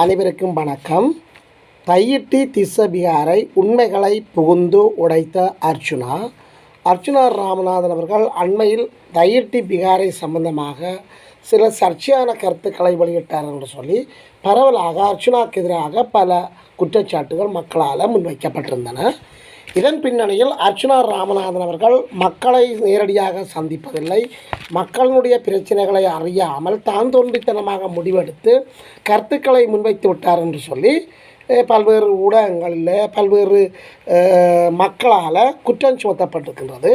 அனைவருக்கும் வணக்கம். தையிட்டி திசபிகாரை உண்மைகளை புகுந்து உடைத்த அர்ச்சுனா அர்ச்சுனா ராமநாதன் அவர்கள் அண்மையில் தையிட்டி பிகாரை சம்பந்தமாக சில சர்ச்சையான கருத்துக்களை வெளியிட்டார் என்று சொல்லி பரவலாக அர்ச்சுனாவுக்கு எதிராக பல குற்றச்சாட்டுகள் மக்களால் முன்வைக்கப்பட்டிருந்தன. இதன் பின்னணியில் அர்ச்சனா ராமநாதன் அவர்கள் மக்களை நேரடியாக சந்திப்பதில்லை. மக்களுடைய பிரச்சனைகளை அறியாமல் தான் தோன்றித்தனமாக முடிவெடுத்து கருத்துக்களை முன்வைத்து விட்டார் என்று சொல்லி பல்வேறு ஊடகங்களில் பல்வேறு மக்களால் குற்றம் சுமத்தப்பட்டிருக்கின்றது.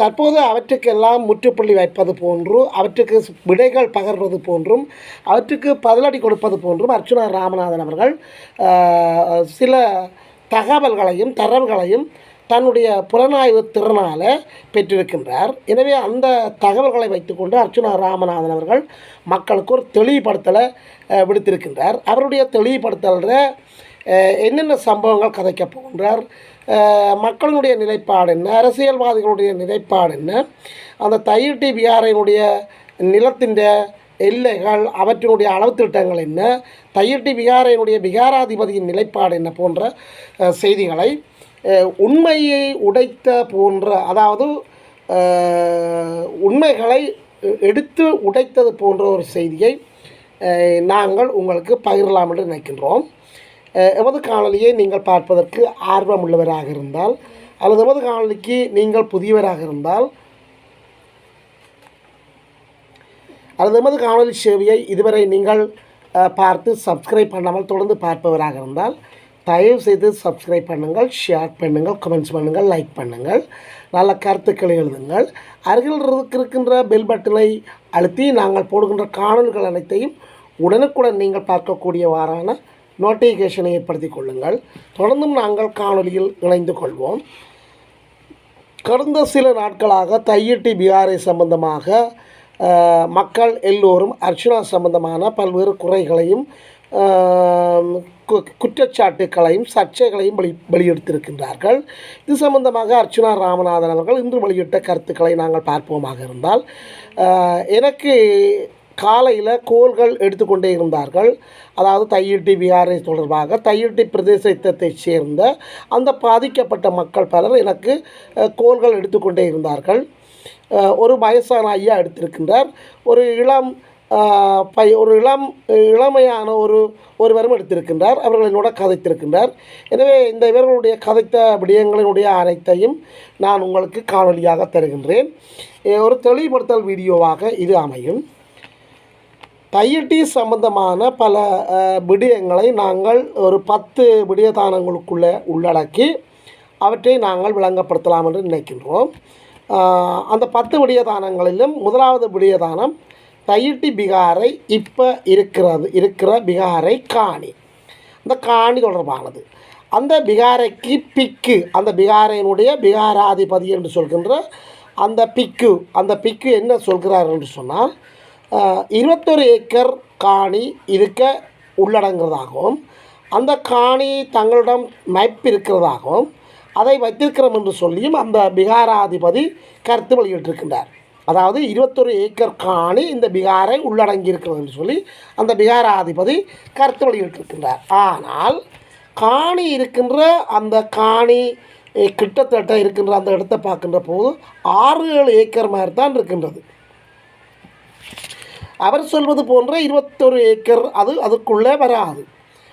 தற்போது அவற்றுக்கெல்லாம் முற்றுப்புள்ளி வைப்பது போன்று அவற்றுக்கு விடைகள் பகர்வது போன்றும் அவற்றுக்கு பதிலடி கொடுப்பது போன்றும் அர்ச்சுனா ராமநாதன் அவர்கள் சில தகவல்களையும் தரவுகளையும் தன்னுடைய புலனாய்வு திறனால் பெற்றிருக்கின்றார். எனவே அந்த தகவல்களை வைத்துக்கொண்டு அர்ச்சுனா ராமநாதன் அவர்கள் மக்களுக்கு ஒரு தெளிவுபடுத்தலை விடுத்திருக்கின்றார். அவருடைய தெளிவுபடுத்தலில் என்னென்ன சம்பவங்கள் கதைக்க போகின்றார் மக்களினுடைய நிலைப்பாடு என்ன அரசியல்வாதிகளுடைய நிலைப்பாடு என்ன அந்த தையிட்டி பிஆரினுடைய நிலத்தின் எல்லைகள் அவற்றினுடைய அளவு திட்டங்கள் என்ன தையிட்டி விகாரையினுடைய விகாராதிபதியின் நிலைப்பாடு என்ன போன்ற செய்திகளை உண்மையை உடைத்த போன்ற அதாவது உண்மைகளை எடுத்து உடைத்தது போன்ற ஒரு செய்தியை நாங்கள் உங்களுக்கு பகிரலாம் என்று நினைக்கின்றோம். எமது காணொலியை நீங்கள் பார்ப்பதற்கு ஆர்வம் உள்ளவராக இருந்தால் அல்லது எமது காணொலிக்கு நீங்கள் புதியவராக இருந்தால் அல்லது எமது காணொலி சேவையை இதுவரை நீங்கள் பார்த்து சப்ஸ்கிரைப் பண்ணாமல் தொடர்ந்து பார்ப்பவராக இருந்தால் தயவு செய்து சப்ஸ்கிரைப் பண்ணுங்கள் ஷேர் பண்ணுங்கள் கமெண்ட்ஸ் பண்ணுங்கள் லைக் பண்ணுங்கள். நல்ல கருத்துக்களை எழுதுங்கள். அருகில் இருக்கின்ற பெல் பட்டனை அழுத்தி நாங்கள் போடுகின்ற காணொல்கள் அனைத்தையும் உடனுக்குடன் நீங்கள் பார்க்கக்கூடியவாறான நோட்டிஃபிகேஷனை ஏற்படுத்தி கொள்ளுங்கள். தொடர்ந்தும் நாங்கள் காணொலியில் இணைந்து கொள்வோம். கடந்த சில நாட்களாக தையிட்டி பிஆர்ஐ சம்பந்தமாக மக்கள் எல்லோரும் அர்ச்சனா சம்பந்தமான பல்வேறு குறைகளையும் குற்றச்சாட்டுக்களையும் சர்ச்சைகளையும் வெளி வெளியிடுத்திருக்கின்றார்கள். இது சம்பந்தமாக அர்ச்சனா ராமநாதன் அவர்கள் இன்று வெளியிட்ட கருத்துக்களை நாங்கள் பார்ப்போமாக இருந்தால் எனக்கு காலையில் கோள்கள் எடுத்துக்கொண்டே இருந்தார்கள். அதாவது தையிட்டி பிகாரை தொடர்பாக தையிட்டி பிரதேசத்தைச் சேர்ந்த அந்த பாதிக்கப்பட்ட மக்கள் பலர் எனக்கு கோள்கள் எடுத்துக்கொண்டே இருந்தார்கள். ஒரு வயசான ஐயா எடுத்திருக்கின்றார். ஒரு இளம் பை ஒரு இளம் இளமையான ஒரு ஒருவரும் எடுத்திருக்கின்றார். அவர்கள் என்னோட கதைத்திருக்கின்றார். எனவே இந்த இவர்களுடைய கதைத்த விடயங்களினுடைய அனைத்தையும் நான் உங்களுக்கு காணொலியாக தருகின்றேன். ஒரு தெளிவுபடுத்தல் வீடியோவாக இது அமையும். தையட்டி சம்பந்தமான பல விடயங்களை நாங்கள் ஒரு பத்து விடயதானங்களுக்குள்ளே உள்ளடக்கி அவற்றை நாங்கள் விளங்கப்படுத்தலாம் என்று நினைக்கின்றோம். அந்த பத்து விடியதானங்களிலும் முதலாவது விடியதானம் தையிட்டி பிகாரை இப்போ இருக்கிறது இருக்கிற பிகாரை காணி. அந்த காணி தொடர்பானது. அந்த பிகாரைக்கு பிக்கு அந்த பிகாரையினுடைய பிகாராதிபதி என்று சொல்கின்ற அந்த பிக்கு அந்த பிக்கு என்ன சொல்கிறார் என்று சொன்னால் இருபத்தொரு ஏக்கர் காணி இருக்க உள்ளடங்குறதாகவும் அந்த காணி தங்களிடம் மைப்பு இருக்கிறதாகவும் அதை வைத்திருக்கிறோம் என்று சொல்லியும் அந்த பிகாராதிபதி கருத்து வெளியிட்டிருக்கின்றார். அதாவது இருபத்தொரு ஏக்கர் காணி இந்த பிகாரை உள்ளடங்கி இருக்கிறது என்று சொல்லி அந்த பிகாராதிபதி கருத்து வெளியிட்டிருக்கின்றார். ஆனால் காணி இருக்கின்ற அந்த காணி கிட்டத்தட்ட இருக்கின்ற அந்த இடத்தை பார்க்கின்ற போது ஆறு ஏழு ஏக்கர் மாதிரி தான் இருக்கின்றது. அவர் சொல்வது போன்ற இருபத்தொரு ஏக்கர் அது அதுக்குள்ளே வராது.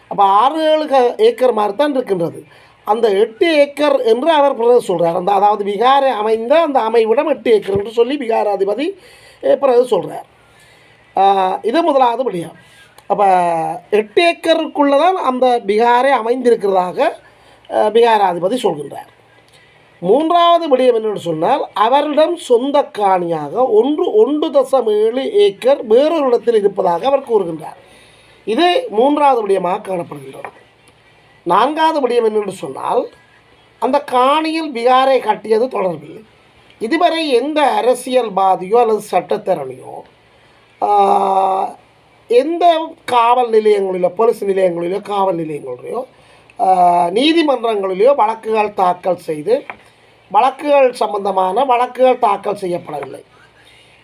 அப்போ ஆறு ஏழு க- ஏக்கர் மாதிரி தான் இருக்கின்றது. அந்த எட்டு ஏக்கர் என்று அவர் பிறகு சொல்கிறார் அந்த அதாவது பிகாரை அமைந்த அந்த அமைவிடம் எட்டு ஏக்கர் என்று சொல்லி விகாராதிபதி eh, பிறகு சொல்கிறார் இது முதலாவது விடயம் அப்போ எட்டு ஏக்கருக்குள்ளே தான் அந்த பிகாரை அமைந்திருக்கிறதாக பீகாராதிபதி பிகாராதிபதி சொல்கின்றார். மூன்றாவது விடயம் என்னென்னு சொன்னால் அவரிடம் சொந்த காணியாக ஒன்று ஒன்று தசம் ஏழு ஏக்கர் வேறொரு இடத்தில் இருப்பதாக அவர் கூறுகின்றார். இது மூன்றாவது விடயமாக காணப்படுகின்றது. நான்காவது விடயம் என்னென்று சொன்னால் அந்த காணியில் பிகாரை கட்டியது தொடர்பில்லை இதுவரை எந்த அரசியல்வாதியோ அல்லது சட்டத்தரணியோ எந்த காவல் நிலையங்களிலோ போலீஸ் நிலையங்களிலோ காவல் நிலையங்களிலோ நீதிமன்றங்களிலோ வழக்குகள் தாக்கல் செய்து வழக்குகள் சம்பந்தமான வழக்குகள் தாக்கல் செய்யப்படவில்லை.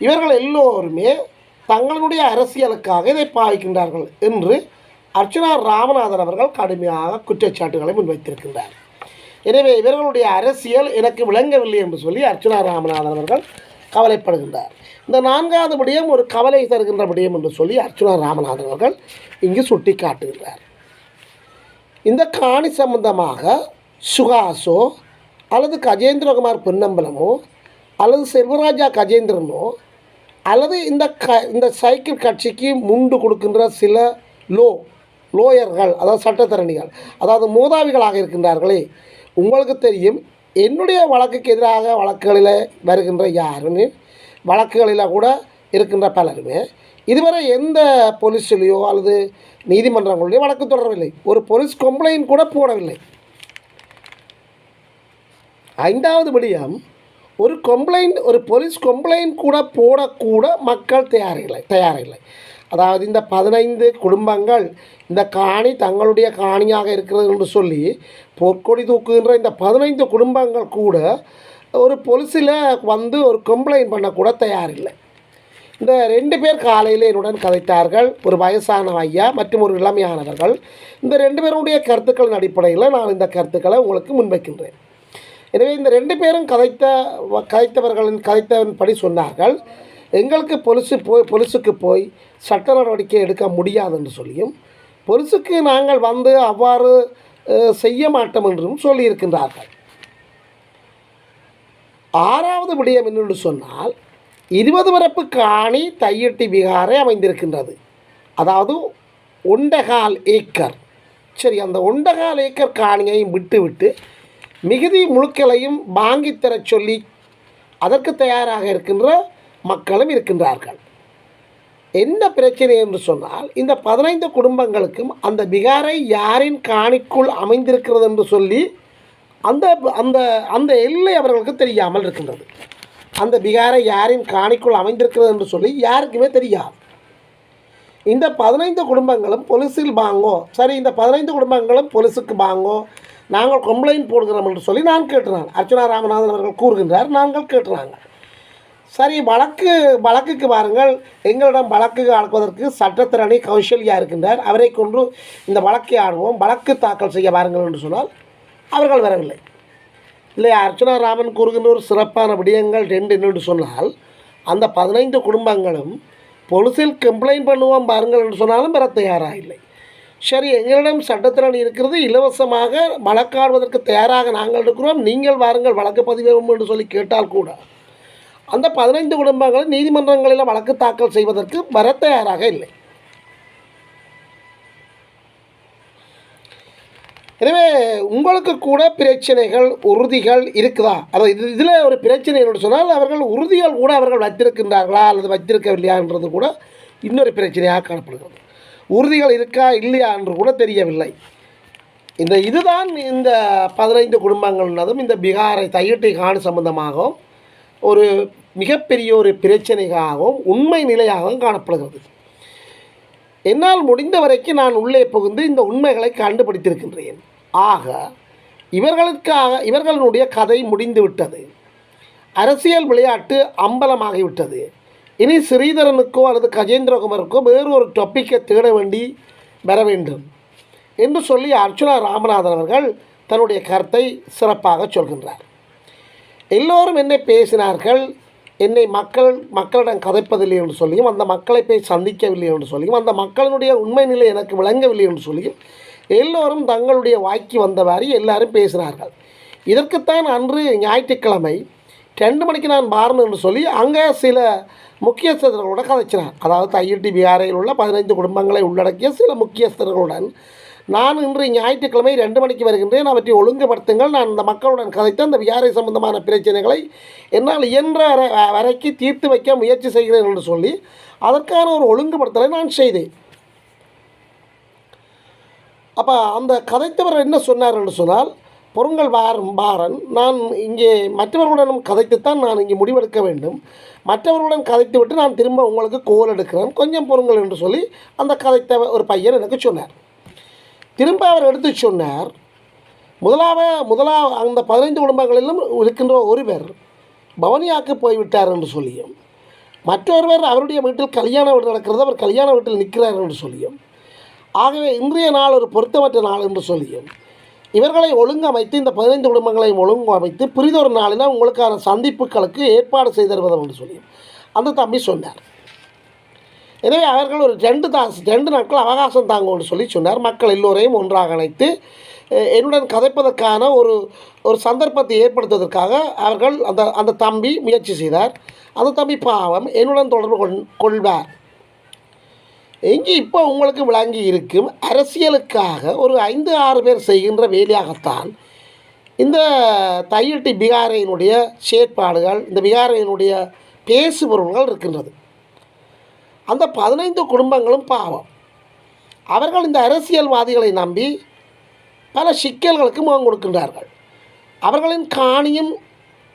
இவர்கள் எல்லோருமே தங்களுடைய அரசியலுக்காக இதை பாவிக்கின்றார்கள் என்று அர்ச்சனா ராமநாதன் அவர்கள் கடுமையாக குற்றச்சாட்டுகளை முன்வைத்திருக்கின்றார். எனவே இவர்களுடைய அரசியல் எனக்கு விளங்கவில்லை என்று சொல்லி அர்ச்சனா ராமநாதன் அவர்கள் கவலைப்படுகின்றார். இந்த நான்காவது விடயம் ஒரு கவலை தருகின்ற விடயம் என்று சொல்லி அர்ச்சனா ராமநாதன் அவர்கள் இங்கு சுட்டி காட்டுகின்றார் இந்த காணி சம்பந்தமாக சுகாசோ அல்லது கஜேந்திரகுமார் பொன்னம்பலமோ அல்லது செல்வராஜா கஜேந்திரனோ அல்லது இந்த க இந்த சைக்கிள் கட்சிக்கு முண்டு கொடுக்கின்ற சில லோ லோயர்கள் அதாவது சட்டத்தரணிகள் அதாவது மோதாவிகளாக இருக்கின்றார்களே உங்களுக்கு தெரியும் என்னுடைய வழக்குக்கு எதிராக வழக்குகளில் வருகின்ற யாருமே வழக்குகளில் கூட இருக்கின்ற பலருமே இதுவரை எந்த போலீஸ்லையோ அல்லது நீதிமன்றங்களிலேயோ வழக்கு தொடரவில்லை. ஒரு போலீஸ் கம்ப்ளைண்ட் கூட போடவில்லை. ஐந்தாவது விடயம் ஒரு கம்ப்ளைண்ட் ஒரு போலீஸ் கம்ப்ளைண்ட் கூட போடக்கூட மக்கள் தயாரில்லை தயாரில்லை. அதாவது இந்த பதினைந்து குடும்பங்கள் இந்த காணி தங்களுடைய காணியாக இருக்கிறது என்று சொல்லி பொற்கொடி தூக்குகின்ற இந்த பதினைந்து குடும்பங்கள் கூட ஒரு போலீஸில் வந்து ஒரு கம்ப்ளைண்ட் பண்ணக்கூட தயாரில்லை. இந்த ரெண்டு பேர் காலையில் என்னுடன் கதைத்தார்கள். ஒரு வயசான ஐயா மற்றும் ஒரு இளமையானவர்கள். இந்த ரெண்டு பேருடைய கருத்துக்களின் அடிப்படையில் நான் இந்த கருத்துக்களை உங்களுக்கு முன்வைக்கின்றேன். எனவே இந்த ரெண்டு பேரும் கதைத்த வ- கதைத்தவர்களின் கதைத்தவன்படி சொன்னார்கள். எங்களுக்கு பொலிசு போய் பொலிசுக்கு போய் சட்ட நடவடிக்கை எடுக்க முடியாது என்று சொல்லியும் பொலிசுக்கு நாங்கள் வந்து அவ்வாறு செய்ய மாட்டோம் என்றும் சொல்லியிருக்கின்றார்கள். ஆறாவது விடயம் என்னென்று சொன்னால் இருபது வரப்பு காணி தையட்டி விகாரை அமைந்திருக்கின்றது. அதாவது ஒண்டகால் ஏக்கர். சரி அந்த ஒண்டகால் ஏக்கர் காணியையும் விட்டுவிட்டு மிகுதி முழுக்களையும் வாங்கித் தரச் சொல்லி அதற்கு தயாராக இருக்கின்ற மக்களும் இருக்கின்றார்கள். என்ன பிரச்சனை என்று சொன்னால் இந்த பதினைந்து குடும்பங்களுக்கும் அந்த பிகாரை யாரின் காணிக்குள் அமைந்திருக்கிறது என்று சொல்லி அந்த அந்த அந்த எல்லை அவர்களுக்கு தெரியாமல் இருக்கின்றது. அந்த பிகாரை யாரின் காணிக்குள் அமைந்திருக்கிறது என்று சொல்லி யாருக்குமே தெரியாது. இந்த பதினைந்து குடும்பங்களும் பொலிஸில் வாங்கோ சரி இந்த பதினைந்து குடும்பங்களும் பொலிஸுக்கு வாங்கோ நாங்கள் கம்ப்ளைண்ட் போடுகிறோம் என்று சொல்லி நான் கேட்டுறாங்க அர்ச்சனா ராமநாதன் அவர்கள் கூறுகின்றார் நாங்கள் கேட்டுறாங்க. சரி வழக்கு வழக்குக்கு வாருங்கள். எங்களிடம் வழக்கு ஆடுவதற்கு சட்டத்திறனை கௌசல்யா இருக்கின்றார். அவரை கொண்டு இந்த வழக்கை ஆடுவோம். வழக்கு தாக்கல் செய்ய வாருங்கள் என்று சொன்னால் அவர்கள் வரவில்லை. இல்லை அர்ச்சனா ராமன் கூறுகின்ற ஒரு சிறப்பான விடயங்கள் ரெண்டு என்னென்று சொன்னால் அந்த பதினைந்து குடும்பங்களும் பொலிசில் கம்ப்ளைண்ட் பண்ணுவோம் பாருங்கள் என்று சொன்னாலும் பெற தயாராக இல்லை. சரி எங்களிடம் சட்டத்திறன் இருக்கிறது. இலவசமாக வழக்காடுவதற்கு தயாராக நாங்கள் இருக்கிறோம். நீங்கள் வாருங்கள் வழக்கு பதிவேவும் என்று சொல்லி கேட்டால் கூட. அந்த பதினைந்து குடும்பங்கள் நீதிமன்றங்களில் வழக்கு தாக்கல் செய்வதற்கு வர தயாராக இல்லை. எனவே உங்களுக்கு கூட பிரச்சனைகள் உறுதிகள் இருக்குதா? அதாவது இது இதில் ஒரு பிரச்சனை என்று சொன்னால் அவர்கள் உறுதிகள் கூட அவர்கள் வைத்திருக்கின்றார்களா அல்லது வைத்திருக்கவில்லையான்றது கூட இன்னொரு பிரச்சனையாக காணப்படுகிறது. உறுதிகள் இருக்கா இல்லையா என்று கூட தெரியவில்லை. இந்த இதுதான் இந்த பதினைந்து குடும்பங்கள்னதும் இந்த பீகாரை தையிட்டை காணு சம்பந்தமாகவும் ஒரு மிகப்பெரிய ஒரு பிரச்சனையாகவும் உண்மை நிலையாகவும் காணப்படுகிறது. என்னால் முடிந்த வரைக்கும் நான் உள்ளே புகுந்து இந்த உண்மைகளை கண்டுபிடித்திருக்கின்றேன். ஆக இவர்களுக்காக இவர்களுடைய கதை முடிந்து விட்டது அரசியல் விளையாட்டு அம்பலமாகிவிட்டது. இனி ஸ்ரீதரனுக்கோ அல்லது கஜேந்திரகுமாருக்கோ வேறு ஒரு டொப்பிக்கை தேட வேண்டி வர வேண்டும் என்று சொல்லி அர்ச்சுனா ராமநாதன் அவர்கள் தன்னுடைய கருத்தை சிறப்பாக சொல்கின்றார். எல்லோரும் என்னை பேசினார்கள் என்னை மக்கள் மக்களிடம் கதைப்பதில்லை என்று சொல்லியும் அந்த மக்களை போய் சந்திக்கவில்லை என்று சொல்லியும் அந்த மக்களினுடைய உண்மை நிலை எனக்கு விளங்கவில்லை என்று சொல்லியும் எல்லோரும் தங்களுடைய வாய்க்கு வந்தவாறு எல்லாரும் பேசினார்கள். இதற்குத்தான் அன்று ஞாயிற்றுக்கிழமை ரெண்டு மணிக்கு நான் பாரணும் என்று சொல்லி அங்கே சில முக்கியஸ்தர்களோட கதைச்சினார். அதாவது ஐஐடி பிகாரையில் உள்ள பதினைந்து குடும்பங்களை உள்ளடக்கிய சில முக்கியஸ்தர்களுடன் நான் இன்று ஞாயிற்றுக்கிழமை ரெண்டு மணிக்கு வருகின்றேன். அவற்றை ஒழுங்குபடுத்துங்கள். நான் இந்த மக்களுடன் கதைத்து அந்த விகாரை சம்பந்தமான பிரச்சனைகளை என்னால் இயன்ற வரை வரைக்கு தீர்த்து வைக்க முயற்சி செய்கிறேன் என்று சொல்லி அதற்கான ஒரு ஒழுங்குபடுத்தலை நான் செய்தேன். அப்போ அந்த கதைத்தவர் என்ன சொன்னார் என்று சொன்னால் பொருங்கள் பாரன் பாரன் நான் இங்கே மற்றவர்களுடனும் கதைத்துத்தான் நான் இங்கே முடிவெடுக்க வேண்டும். மற்றவர்களுடன் கதைத்து விட்டு நான் திரும்ப உங்களுக்கு கோல் எடுக்கிறேன். கொஞ்சம் பொருங்கள் என்று சொல்லி அந்த கதைத்த ஒரு பையன் எனக்கு சொன்னார். திரும்ப அவர் எடுத்து சொன்னார் முதலாவ முதலா அந்த பதினைந்து குடும்பங்களிலும் இருக்கின்ற ஒருவர் பவனியாக்கு போய்விட்டார் என்று சொல்லியும் மற்றொருவர் அவருடைய வீட்டில் கல்யாண வீடு நடக்கிறது அவர் கல்யாண வீட்டில் நிற்கிறார் என்று சொல்லியும் ஆகவே இன்றைய நாள் ஒரு பொருத்தமற்ற நாள் என்று சொல்லியும் இவர்களை ஒழுங்கமைத்து இந்த பதினைந்து குடும்பங்களையும் ஒழுங்கமைத்து பிரிதொரு நாளில் உங்களுக்கான சந்திப்புகளுக்கு ஏற்பாடு செய்து என்று சொல்லி அந்த தம்பி சொன்னார். எனவே அவர்கள் ஒரு ரெண்டு தாஸ் ரெண்டு நாட்கள் அவகாசம் தாங்கன்னு சொல்லி சொன்னார். மக்கள் எல்லோரையும் ஒன்றாக அழைத்து என்னுடன் கதைப்பதற்கான ஒரு ஒரு சந்தர்ப்பத்தை ஏற்படுத்துவதற்காக அவர்கள் அந்த அந்த தம்பி முயற்சி செய்தார். அந்த தம்பி பாவம் என்னுடன் தொடர்பு கொள் கொள்வார். இங்கே இப்போ உங்களுக்கு விளங்கி இருக்கும் அரசியலுக்காக ஒரு ஐந்து ஆறு பேர் செய்கின்ற வேலையாகத்தான் இந்த தையட்டி பிகாரையினுடைய செயற்பாடுகள் இந்த பிகாரையினுடைய பேசுபொருள்கள் இருக்கின்றது. அந்த பதினைந்து குடும்பங்களும் பாவம். அவர்கள் இந்த அரசியல்வாதிகளை நம்பி பல சிக்கல்களுக்கு முகம் கொடுக்கின்றார்கள். அவர்களின் காணியும்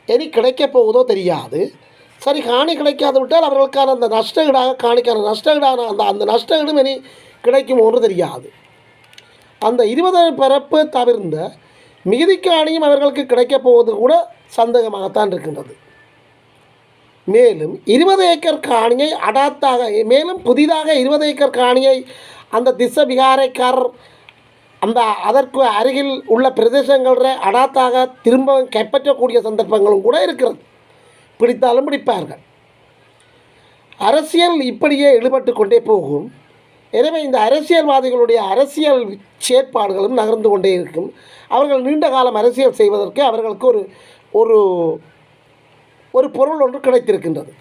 எரி கிடைக்கப் போவதோ தெரியாது. சரி காணி கிடைக்காது விட்டால் அவர்களுக்கான அந்த நஷ்டஈடாக காணிக்கான நஷ்டஈடான அந்த அந்த நஷ்டஈடும் இனி கிடைக்கும் ஒன்று தெரியாது. அந்த இருபது பிறப்பு தவிர்ந்த மிகுதி காணியும் அவர்களுக்கு கிடைக்கப் போவது கூட சந்தேகமாகத்தான் இருக்கின்றது. மேலும் இருபது ஏக்கர் காணியை அடாத்தாக மேலும் புதிதாக இருபது ஏக்கர் காணியை அந்த திச விகாரைக்காரர் அந்த அதற்கு அருகில் உள்ள பிரதேசங்களில் அடாத்தாக திரும்ப கைப்பற்றக்கூடிய சந்தர்ப்பங்களும் கூட இருக்கிறது. பிடித்தாலும் பிடிப்பார்கள். அரசியல் இப்படியே ஈடுபட்டு கொண்டே போகும். எனவே இந்த அரசியல்வாதிகளுடைய அரசியல் செயற்பாடுகளும் நகர்ந்து கொண்டே இருக்கும். அவர்கள் நீண்ட காலம் அரசியல் செய்வதற்கு அவர்களுக்கு ஒரு ஒரு ஒரு பொருள் ஒன்று கிடைத்திருக்கின்றது.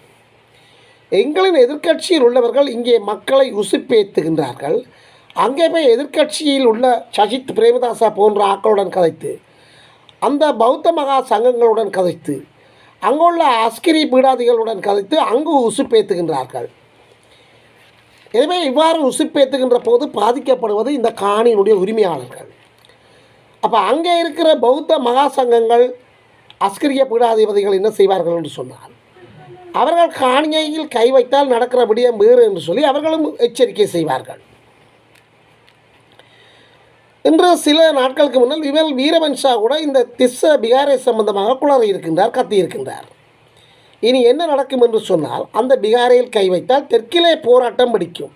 எங்களின் எதிர்க்கட்சியில் உள்ளவர்கள் இங்கே மக்களை உசுப்பேத்துகின்றார்கள். அங்கே போய் எதிர்க்கட்சியில் உள்ள சஜித் பிரேமதாசா போன்ற ஆக்களுடன் கதைத்து அந்த பௌத்த மகா சங்கங்களுடன் கதைத்து அங்குள்ள அஸ்கிரி பீடாதிகளுடன் கதைத்து அங்கு உசுப்பேத்துகின்றார்கள் எனவே இவ்வாறு உசுப்பேத்துகின்ற போது பாதிக்கப்படுவது இந்த காணியினுடைய உரிமையாளர்கள். அப்போ அங்கே இருக்கிற பௌத்த மகா சங்கங்கள் அஸ்கிரிய பீடாதிபதிகள் என்ன செய்வார்கள் என்று சொன்னார் அவர்கள் காணியில் கை வைத்தால் நடக்கிற விடயம் வேறு என்று சொல்லி அவர்களும் எச்சரிக்கை செய்வார்கள். இன்று சில நாட்களுக்கு முன்னால் இவள் வீரவன்ஷா கூட இந்த திஸ்ஸ பிகாரை சம்பந்தமாக குளறி இருக்கின்றார் கத்தியிருக்கின்றார் இனி என்ன நடக்கும் என்று சொன்னால் அந்த பிகாரையில் கை வைத்தால் தெற்கிலே போராட்டம் பிடிக்கும்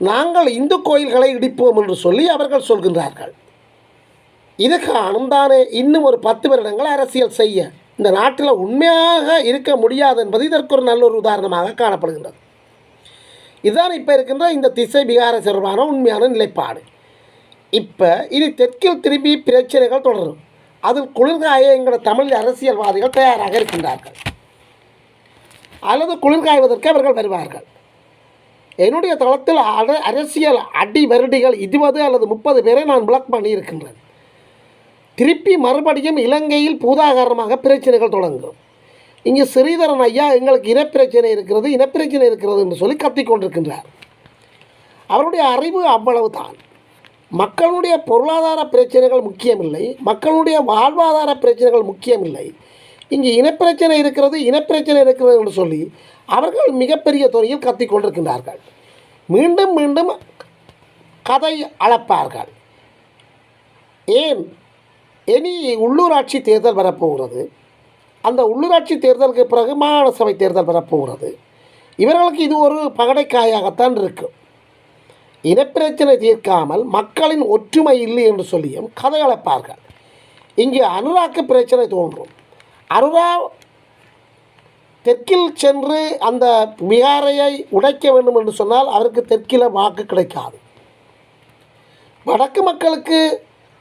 நாங்கள் இந்து கோயில்களை இடிப்போம் என்று சொல்லி அவர்கள் சொல்கின்றார்கள். இது காணும் தானே இன்னும் ஒரு பத்து வருடங்கள் அரசியல் செய்ய. இந்த நாட்டில் உண்மையாக இருக்க முடியாது என்பது இதற்கு ஒரு நல்ல ஒரு உதாரணமாக காணப்படுகின்றது. இதுதான் இப்போ இருக்கின்ற இந்த திசை பிகார தொடர்பான உண்மையான நிலைப்பாடு. இப்போ இனி தெற்கில் திரும்பி பிரச்சனைகள் தொடரும். அதில் குளிர்காய எங்களோட தமிழ் அரசியல்வாதிகள் தயாராக இருக்கின்றார்கள். அல்லது குளிர்காய்வதற்கு அவர்கள் வருவார்கள். என்னுடைய தளத்தில் அர- அரசியல் அடி வருடிகள் இருபது அல்லது முப்பது பேரை நான் பிளாக் பண்ணியிருக்கின்றேன். திருப்பி மறுபடியும் இலங்கையில் பூதாகாரமாக பிரச்சனைகள் தொடங்கும். இங்கே ஸ்ரீதரன் ஐயா எங்களுக்கு இனப்பிரச்சனை இருக்கிறது இனப்பிரச்சனை இருக்கிறது என்று சொல்லி கத்திக்கொண்டிருக்கின்றார் அவருடைய அறிவு அவ்வளவு தான் மக்களுடைய பொருளாதார பிரச்சனைகள் முக்கியமில்லை. மக்களுடைய வாழ்வாதார பிரச்சனைகள் முக்கியமில்லை. இங்கே இனப்பிரச்சனை இருக்கிறது இனப்பிரச்சனை இருக்கிறது என்று சொல்லி அவர்கள் மிகப்பெரிய துறையில் கத்திக்கொண்டிருக்கின்றார்கள் மீண்டும் மீண்டும் கதை அளப்பார்கள். ஏன்? இனி உள்ளூராட்சி தேர்தல் வரப்போகிறது. அந்த உள்ளூராட்சி தேர்தலுக்கு பிறகு மாகாண சபை தேர்தல் வரப்போகிறது. இவர்களுக்கு இது ஒரு பகடைக்காயாகத்தான் இருக்கும் இனப்பிரச்சனை தீர்க்காமல் மக்களின் ஒற்றுமை இல்லை என்று சொல்லியும் கதை அழைப்பார்கள். இங்கே அனுராக்கு பிரச்சனை தோன்றும். அனுரா தெற்கில் சென்று அந்த விகாரையை உடைக்க வேண்டும் என்று சொன்னால் அவருக்கு தெற்கில் வாக்கு கிடைக்காது. வடக்கு மக்களுக்கு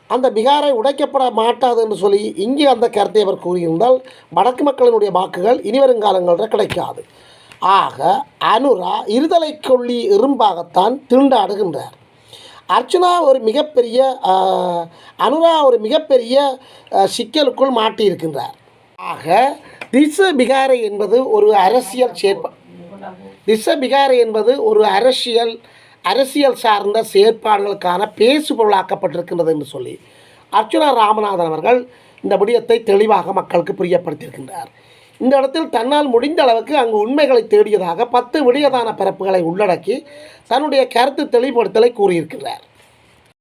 அந்த பிகாரை உடைக்கப்பட மாட்டாது என்று சொல்லி இங்கே அந்த கருத்தை அவர் கூறியிருந்தால் வடக்கு மக்களினுடைய வாக்குகள் இனி வருங்காலங்களில் கிடைக்காது. ஆக அனுரா இருதலை கொள்ளி எறும்பாகத்தான் திண்டாடுகின்றார் அர்ச்சனா ஒரு மிகப்பெரிய அனுரா ஒரு மிகப்பெரிய சிக்கலுக்குள் மாட்டியிருக்கின்றார். ஆக திச பிகாரை என்பது ஒரு அரசியல் செயற்பா திச பிகாரை என்பது ஒரு அரசியல் அரசியல் சார்ந்த செயற்பாடுகளுக்கான பேசுபொருளாக்கப்பட்டிருக்கின்றது என்று சொல்லி அர்ச்சுனா ராமநாதன் அவர்கள் இந்த விடயத்தை தெளிவாக மக்களுக்கு புரியப்படுத்தியிருக்கின்றார். இந்த இடத்தில் தன்னால் முடிந்த அளவுக்கு அங்கு உண்மைகளை தேடியதாக பத்து விடியதான பிறப்புகளை உள்ளடக்கி தன்னுடைய கருத்து தெளிவுபடுத்தலை கூறியிருக்கிறார்